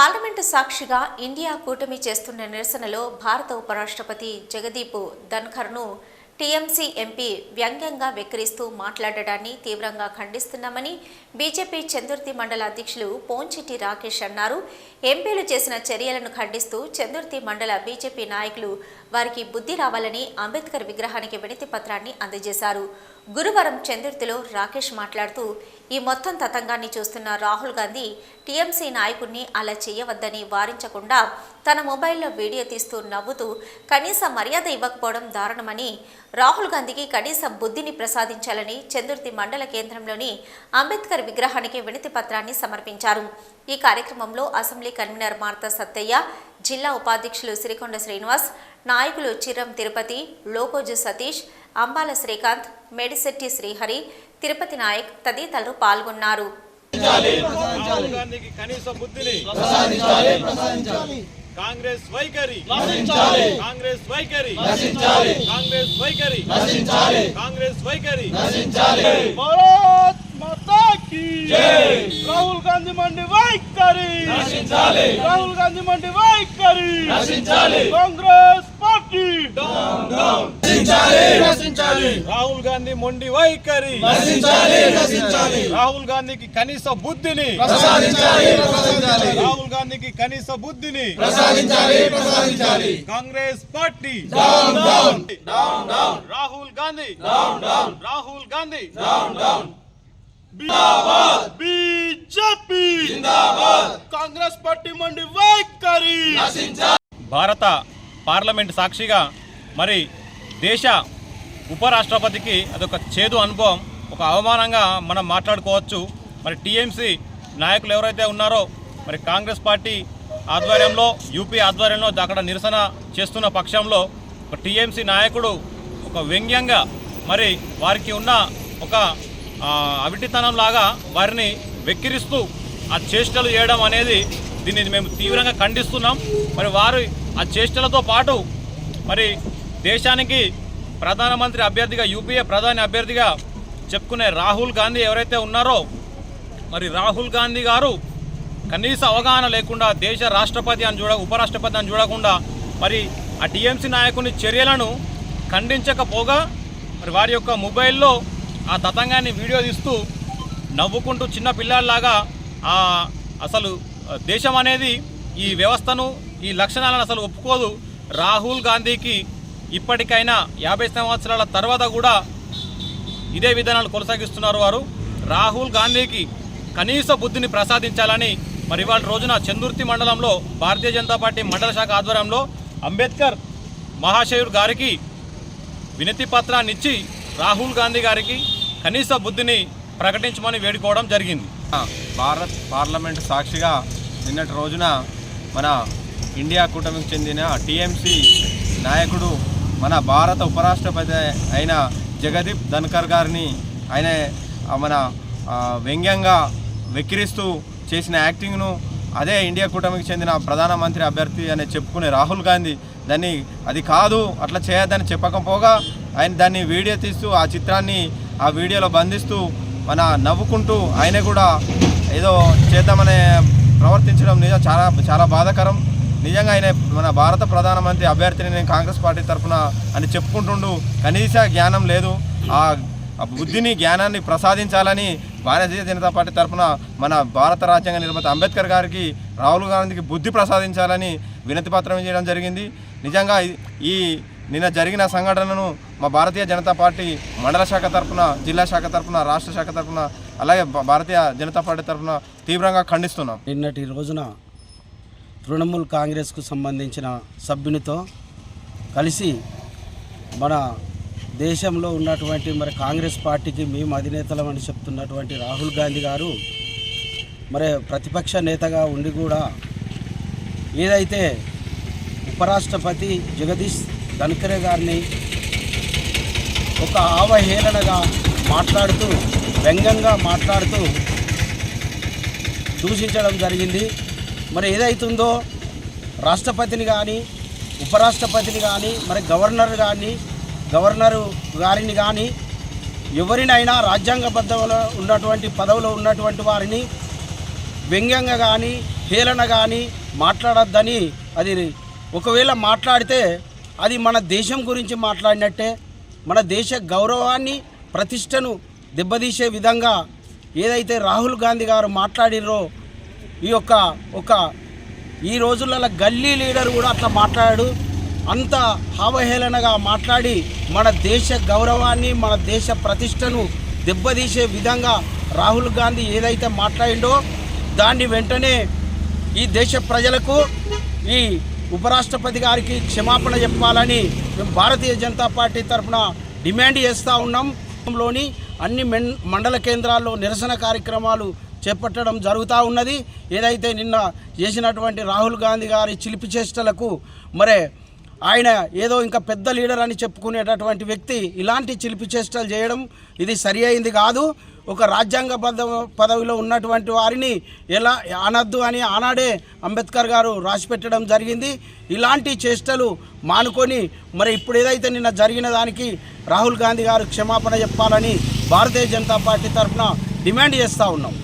Parliament సాక్షిగా India కూటమి చేస్తున్న నిరసనలో భారత ఉపరాష్ట్రపతి జగదీప్ ధన్ఖర్ను టీఎంసీ ఎంపీ వ్యంగ్యంగా వెక్కిరిస్తూ మాట్లాడడాన్ని తీవ్రంగా ఖండిస్తున్నామని బీజేపీ చందుర్తి మండల అధ్యక్షులు పోంచెట్టి రాకేష్ అన్నారు. ఎంపీలు చేసిన చర్యలను ఖండిస్తూ చందుర్తి మండల బీజేపీ నాయకులు వారికి బుద్ధి రావాలని అంబేద్కర్ విగ్రహానికి వినతి పత్రాన్ని అందజేశారు. గురువారం చందుర్తిలో రాకేష్ మాట్లాడుతూ ఈ మొత్తం తతంగాన్ని చూస్తున్న రాహుల్ గాంధీ టీఎంసీ నాయకుడిని అలా చేయవద్దని వారించకుండా తన మొబైల్లో వీడియో తీస్తూ నవ్వుతూ కనీస మర్యాద ఇవ్వకపోవడం దారుణమని రాహుల్ గాంధీకి కనీస బుద్ధిని ప్రసాదించాలని చందుర్తి మండల కేంద్రంలోని అంబేద్కర్ విగ్రహానికి వినతి పత్రాన్ని సమర్పించారు. ఈ కార్యక్రమంలో అసెంబ్లీ కన్వీనర్ మార్త సత్తయ్య జిల్లా ఉపాధ్యక్షులు సిరికొండ శ్రీనివాస్ నాయకులు చిరం తిరుపతి లోకోజు సతీష్ అంబాల శ్రీకాంత్ మెడిశెట్టి శ్రీహరి తిరుపతి నాయక్ తదితరులు పాల్గొన్నారు. కాంగ్రెస్ వైఖరి. కాంగ్రెస్ వైఖరి. కాంగ్రెస్ వైఖరి. కాంగ్రెస్ వైఖరి. రాహుల్ గాంధీ మండి వైఖరి. రాహుల్ గాంధీ మండి వైఖరి. కాంగ్రెస్ పార్టీ. రాహుల్ గాంధీ మొండి వైఖరి. రాహుల్ గాంధీకి కనీస బుద్ధిని. రాహుల్ గాంధీకి కనీస బుద్ధిని. Congress party. Rahul Gandhi. Rahul Gandhi. BJP! Congress party మండి వైఖరి! భారత పార్లమెంట్ సాక్షిగా మరి దేశ ఉపరాష్ట్రపతికి అదొక చేదు అనుభవం ఒక అవమానంగా మనం మాట్లాడుకోవచ్చు. మరి టీఎంసీ నాయకులు ఎవరైతే ఉన్నారో మరి కాంగ్రెస్ పార్టీ ఆధ్వర్యంలో యూపీ ఆధ్వర్యంలో అక్కడ నిరసన చేస్తున్న పక్షంలో ఒక టీఎంసీ నాయకుడు ఒక వ్యంగ్యంగా మరి వారికి ఉన్న ఒక అవిటితనంలాగా అవిటితనం లాగా వారిని వెక్కిరిస్తూ ఆ చేష్టలు చేయడం అనేది దీనిని మేము తీవ్రంగా ఖండిస్తున్నాం. మరి వారు ఆ చేష్టలతో పాటు మరి దేశానికి ప్రధానమంత్రి అభ్యర్థిగా యూపీఏ ప్రధాని అభ్యర్థిగా చెప్పుకునే రాహుల్ గాంధీ ఎవరైతే ఉన్నారో మరి రాహుల్ గాంధీ గారు కనీస అవగాహన లేకుండా దేశ రాష్ట్రపతి అని చూడ ఉపరాష్ట్రపతి అని చూడకుండా మరి ఆ టీఎంసీ నాయకుని చర్యలను ఖండించకపోగా మరి వారి యొక్క మొబైల్లో ఆ తతంగాన్ని వీడియో తీస్తూ నవ్వుకుంటూ చిన్న పిల్లాడిలాగా ఆ అసలు దేశం అనేది ఈ వ్యవస్థను ఈ లక్షణాలను అసలు ఒప్పుకోదు. రాహుల్ గాంధీకి ఇప్పటికైనా యాభై సంవత్సరాల తర్వాత కూడా ఇదే విధానాలు కొనసాగిస్తున్నారు వారు. రాహుల్ గాంధీకి కనీస బుద్ధిని ప్రసాదించాలని మరి ఇవాళ రోజున చందుర్తి మండలంలో భారతీయ జనతా పార్టీ మండల శాఖ ఆధ్వర్యంలో అంబేద్కర్ మహాశయుడు గారికి వినతి పత్రాన్ని ఇచ్చి రాహుల్ గాంధీ గారికి కనీస బుద్ధిని ప్రకటించమని వేడుకోవడం జరిగింది. భారత్ పార్లమెంట్ సాక్షిగా నిన్నటి రోజున మన ఇండియా కూటమికి చెందిన టీఎంసీ నాయకుడు మన భారత ఉపరాష్ట్రపతి అయిన జగదీప్ ధన్కర్ గారిని ఆయన మన వ్యంగ్యంగా వెక్కిరిస్తూ చేసిన యాక్టింగ్ను అదే ఇండియా కూటమికి చెందిన ప్రధానమంత్రి అభ్యర్థి అని చెప్పుకునే రాహుల్ గాంధీ దాన్ని అది కాదు అట్లా చేయొద్దని చెప్పకపోగా ఆయన దాన్ని వీడియో తీస్తూ ఆ చిత్రాన్ని ఆ వీడియోలో బంధిస్తూ మన నవ్వుకుంటూ ఆయన కూడా ఏదో చేద్దామనే ప్రవర్తించడం నిజం చాలా చాలా బాధాకరం. నిజంగా ఆయన మన భారత ప్రధానమంత్రి అభ్యర్థిని నేను కాంగ్రెస్ పార్టీ తరఫున అని చెప్పుకుంటుండు. కనీస జ్ఞానం లేదు. ఆ బుద్ధిని జ్ఞానాన్ని ప్రసాదించాలని భారతీయ జనతా పార్టీ తరఫున మన భారత రాజ్యాంగ నిర్మాత అంబేద్కర్ గారికి రాహుల్ గాంధీకి బుద్ధి ప్రసాదించాలని వినతి పత్రం చేయడం జరిగింది. నిజంగా ఈ నిన్న జరిగిన సంఘటనను మా భారతీయ జనతా పార్టీ మండల శాఖ తరఫున జిల్లా శాఖ తరఫున రాష్ట్ర శాఖ తరఫున అలాగే భారతీయ జనతా పార్టీ తరఫున తీవ్రంగా ఖండిస్తున్నాం. నిన్నటి రోజున తృణమూల్ కాంగ్రెస్కు సంబంధించిన సభ్యునితో కలిసి మన దేశంలో ఉన్నటువంటి మరి కాంగ్రెస్ పార్టీకి మేము అధినేతలం అని చెప్తున్నటువంటి రాహుల్ గాంధీ గారు మరి ప్రతిపక్ష నేతగా ఉండి కూడా ఏదైతే ఉపరాష్ట్రపతి జగదీష్ ధన్కరే గారిని ఒక అవహేళనగా మాట్లాడుతూ వ్యంగ్యంగా మాట్లాడుతూ దూషించడం జరిగింది. మరి ఏదైతుందో రాష్ట్రపతిని కానీ ఉపరాష్ట్రపతిని కానీ మరి గవర్నర్ కానీ గవర్నరు గారిని కానీ ఎవరినైనా రాజ్యాంగబద్ధంలో ఉన్నటువంటి పదవిలో ఉన్నటువంటి వారిని వ్యంగ్యంగా కానీ హేళన కానీ మాట్లాడొద్దని అది ఒకవేళ మాట్లాడితే అది మన దేశం గురించి మాట్లాడినట్టే మన దేశ గౌరవాన్ని ప్రతిష్టను దెబ్బతీసే విధంగా ఏదైతే రాహుల్ గాంధీ గారు మాట్లాడిరో ఈ యొక్క ఒక ఈ రోజులలో గల్లీ లీడర్ కూడా అట్లా మాట్లాడాడు. అంత హావహేళనగా మాట్లాడి మన దేశ గౌరవాన్ని మన దేశ ప్రతిష్టను దెబ్బతీసే విధంగా రాహుల్ గాంధీ ఏదైతే మాట్లాడిండో దాన్ని వెంటనే ఈ దేశ ప్రజలకు ఈ ఉపరాష్ట్రపతి గారికి క్షమాపణ చెప్పాలని మేము భారతీయ జనతా పార్టీ తరఫున డిమాండ్ చేస్తూ ఉన్నాం. లోని అన్ని మండల కేంద్రాల్లో నిరసన కార్యక్రమాలు చేపట్టడం జరుగుతూ ఉన్నది. ఏదైతే నిన్న చేసినటువంటి రాహుల్ గాంధీ గారి చిలిపి చేష్టలకు మరే ఆయన ఏదో ఇంకా పెద్ద లీడర్ అని చెప్పుకునేటటువంటి వ్యక్తి ఇలాంటి చిలిపి చేష్టలు చేయడం ఇది సరి అయింది కాదు. ఒక రాజ్యాంగ పదవిలో ఉన్నటువంటి వారిని ఎలా అనద్దు అని ఆనాడే అంబేద్కర్ గారు రాసిపెట్టడం జరిగింది. ఇలాంటి చేష్టలు మానుకొని మరి ఇప్పుడు ఏదైతే నిన్న జరిగిన దానికి రాహుల్ గాంధీ గారు క్షమాపణ చెప్పాలని భారతీయ జనతా పార్టీ తరఫున డిమాండ్ చేస్తూ ఉన్నాం.